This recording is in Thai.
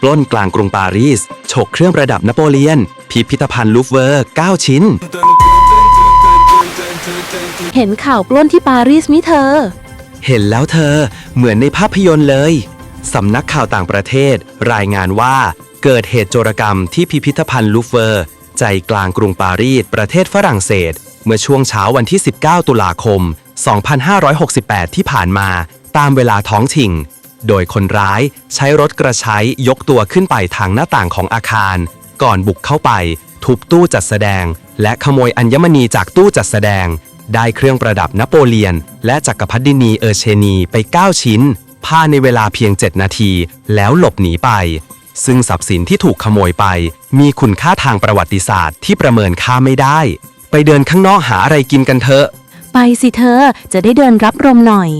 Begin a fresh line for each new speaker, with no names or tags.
ปล้นกลางกรุงปารีส ฉกเครื่องประดับนโปเลียน พิพิธภัณฑ์ลูฟเวอร์ 9 ชิ้น
เห็นข่าวปล้นที่ปารีสมิเธอ
เห็นแล้วเธอ เหมือนในภาพยนตร์เลย สำนักข่าวต่างประเทศ รายงานว่า เกิดเหตุโจรกรรมที่พิพิธภัณฑ์ลูฟเวอร์ ใจกลางกรุงปารีส ประเทศฝรั่งเศส เมื่อช่วงเช้าวันที่ 19 ตุลาคม 2568 ที่ผ่านมา ตามเวลาท้องถิ่น โดยคนร้ายใช้รถกระใช้ยกตัวขึ้นไปทางหน้าต่างของอาคาร ก่อนบุกเข้าไป ทุบตู้จัดแสดง และขโมยอัญมณีจากตู้จัดแสดง ได้เครื่องประดับนโปเลียน และจักรพรรดินีเออร์เชนีไป 9 ชิ้นภายในเวลาเพียง 7 นาที แล้วหลบหนีไป ซึ่งทรัพย์สินที่ถูกขโมยไป มีคุณค่าทางประวัติศาสตร์ที่ประเมินค่าไม่ได้ ไปเดินข้างนอกหาอะไรกินกันเถอะ
ไปสิเธอจะได้เดินรับลมหน่อย